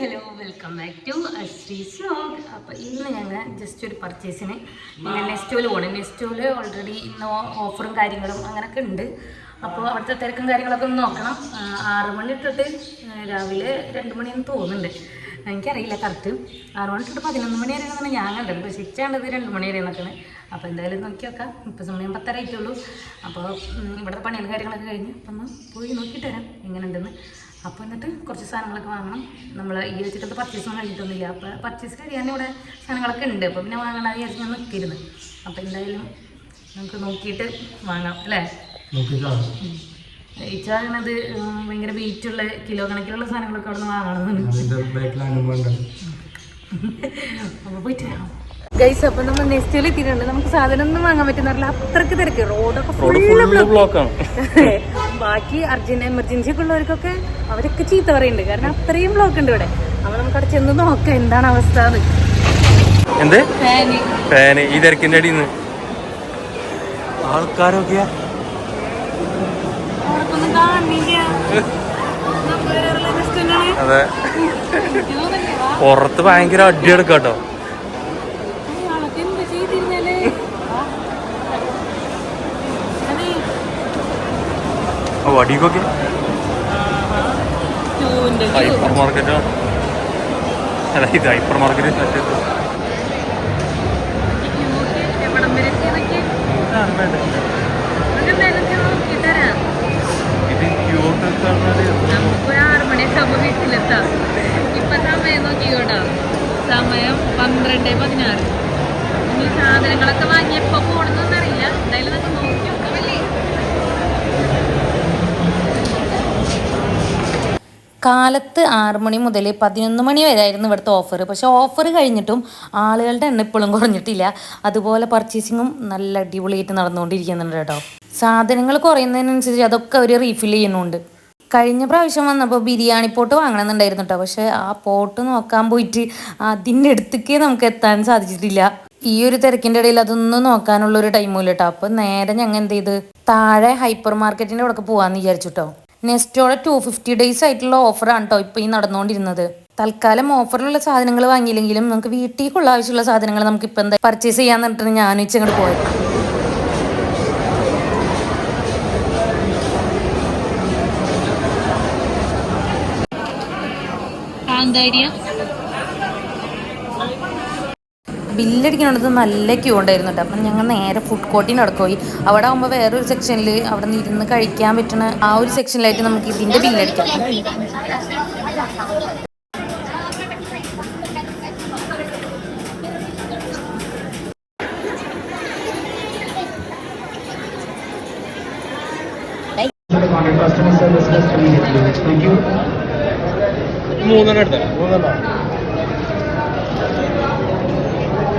Hello welcome back to Sree's vlog അപ്പോൾ ഇന്ന് ഞങ്ങൾ ജസ്റ്റ് ഒരു പർച്ചേസിന് പിന്നെ നെസ്റ്റോയിൽ പോകണം നെസ്റ്റോയിൽ ഓൾറെഡി ഇന്ന് ഓഫറും കാര്യങ്ങളും അങ്ങനെയൊക്കെ ഉണ്ട്. അപ്പോൾ അവിടുത്തെ തിരക്കും കാര്യങ്ങളൊക്കെ ഒന്ന് നോക്കണം. ആറ് മണി ഇട്ടിട്ട് രാവിലെ രണ്ട് മണിയെന്ന് തോന്നുന്നുണ്ട്. എനിക്കറിയില്ല കറക്റ്റ് ആറ് മണി തൊട്ട് പതിനൊന്ന് മണി വരെ എന്നാണ് ഞാൻ കണ്ടത്. പക്ഷേ ഇച്ചാണ്ടത് രണ്ട് മണി വരെ നിൽക്കണേ അപ്പോൾ എന്തായാലും നോക്കി നോക്കാം. ഇപ്പോൾ സമയം പത്തര ആയിട്ടുള്ളൂ. അപ്പോൾ ഇവിടുത്തെ പണികളും കാര്യങ്ങളൊക്കെ കഴിഞ്ഞ്. അപ്പം ഒന്ന് പോയി നോക്കിയിട്ട് വരാം. എങ്ങനെയുണ്ടെന്ന്. അപ്പോൾ എന്നിട്ട് കുറച്ച് സാധനങ്ങളൊക്കെ വാങ്ങണം. നമ്മൾ ഈ വെച്ചിട്ട് പർച്ചേസ് ഒന്നും കഴിഞ്ഞിട്ടൊന്നുമില്ല. അപ്പോൾ പർച്ചേസ് കഴിയാൻ ഇവിടെ സാധനങ്ങളൊക്കെ ഉണ്ട്. അപ്പോൾ പിന്നെ വാങ്ങണം വിചാരിച്ച് ഞാൻ നിൽക്കരുത് അപ്പോൾ എന്തായാലും നമുക്ക് നോക്കിയിട്ട് വാങ്ങാം അല്ലേ? ഇച്ചാകണത് ഭയങ്കര വെയിറ്റുള്ള കിലോ കണക്കിലുള്ള സാധനങ്ങളൊക്കെ അവിടെ നിന്ന് വാങ്ങണമെന്നുണ്ട് അപ്പോൾ പോയിട്ട് വരാം. ഗൈസ് അപ്പൊ നമ്മൾ നെക്സ്റ്റിൽ എത്തിയിട്ടുണ്ട്. നമുക്ക് സാധനം ഒന്നും വാങ്ങാൻ പറ്റുന്നില്ല. അത്രയ്ക്ക് തിരക്ക്. റോഡൊക്കെ ഫുള്ള് ബ്ലോക്കാണ് ബാക്കി അർജന്റ് എമർജൻസി ഒക്കെ ഉള്ളവർക്കൊക്കെ അവരൊക്കെ ചീത്ത പറയുന്നുണ്ട് കാരണം അത്രയും ബ്ലോക്ക് ഉണ്ട് ഇവിടെ. അപ്പൊ നമുക്ക് അവിടെ ചെന്ന് നോക്കാം എന്താണ് അവസ്ഥ എന്ന്. എന്ത്? ഫാന് ഈ തിരക്കിന്റെ അടിയിൽ നിന്ന്. അതെ. പുറത്ത് ഭയങ്കര അടിയെടുക്കാട്ടോ 어디거게? 좋은데. 하이퍼마켓이야. 하이퍼마켓이 사실. കാലത്ത് ആറ് മണി മുതൽ പതിനൊന്ന് മണി വരെ ആയിരുന്നു ഇവിടുത്തെ ഓഫർ പക്ഷേ ഓഫർ കഴിഞ്ഞിട്ടും ആളുകളുടെ എണ്ണം ഇപ്പോഴും കുറഞ്ഞിട്ടില്ല. അതുപോലെ പർച്ചേസിങ്ങും നല്ല അടിപൊളിയായിട്ട് നടന്നുകൊണ്ടിരിക്കുന്നുണ്ട് കേട്ടോ. സാധനങ്ങൾ കുറയുന്നതിനനുസരിച്ച് അതൊക്കെ അവർ റീഫിൽ ചെയ്യുന്നുണ്ട്. കഴിഞ്ഞ പ്രാവശ്യം വന്നപ്പോൾ ബിരിയാണി പോട്ട് വാങ്ങണമെന്നുണ്ടായിരുന്നു കേട്ടോ. പക്ഷേ ആ പോട്ട് നോക്കാൻ പോയിട്ട് അതിന്റെ അടുത്തേക്ക് നമുക്ക് എത്താൻ സാധിച്ചിട്ടില്ല. ഈ ഒരു തിരക്കിന്റെ ഇടയിൽ അതൊന്നും നോക്കാനുള്ള ഒരു ടൈമും ഇല്ല കേട്ടോ. അപ്പോൾ നേരെ ഞങ്ങൾ എന്ത് ചെയ്ത്? താഴെ ഹൈപ്പർ മാർക്കറ്റിന്റെ അവിടെ പോകാമെന്ന് വിചാരിച്ചു കേട്ടോ. നെസ്റ്റോടെ ടു ഫിഫ്റ്റി ഡേയ്സ് ആയിട്ടുള്ള ഓഫറാണ് കേട്ടോ ഇപ്പോൾ ഈ നടന്നുകൊണ്ടിരുന്നത് തൽക്കാലം ഓഫറിലുള്ള സാധനങ്ങൾ വാങ്ങിയില്ലെങ്കിലും നമുക്ക് വീട്ടിലേക്കുള്ള ആവശ്യമുള്ള സാധനങ്ങൾ നമുക്ക് ഇപ്പം എന്താ പർച്ചേസ് ചെയ്യാന്ന് പറഞ്ഞിട്ട് ഞാൻ ഇങ്ങോട്ട് പോയത്. ബില്ലടിക്കണത് നല്ല ക്യൂ ഉണ്ടായിരുന്നു കേട്ടോ അപ്പം ഞങ്ങൾ നേരെ ഫുഡ് കോർട്ടിന് പോയി അവിടെ ആകുമ്പോൾ വേറൊരു സെക്ഷനിൽ അവിടെ നിന്ന് ഇരുന്ന് കഴിക്കാൻ പറ്റുന്ന ആ ഒരു സെക്ഷനിലായിട്ട് നമുക്ക് ഇതിന്റെ ബില്ലടിക്കാം മൂന്നെണ്ണം customer service desk immediately. Thank you. മൂന്നെണ്ണം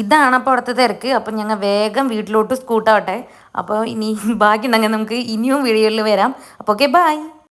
ഇതാണ് അപ്പോൾ അവിടുത്തെ തിരക്ക്. അപ്പം ഞങ്ങൾ വേഗം വീട്ടിലോട്ട് സ്കൂട്ടാവട്ടെ അപ്പോൾ ഇനി ബാക്കി ഉണ്ടെങ്കിൽ നമുക്ക് ഇനിയും വീഡിയോയിൽ വരാം. അപ്പോൾ ഓക്കെ ബൈ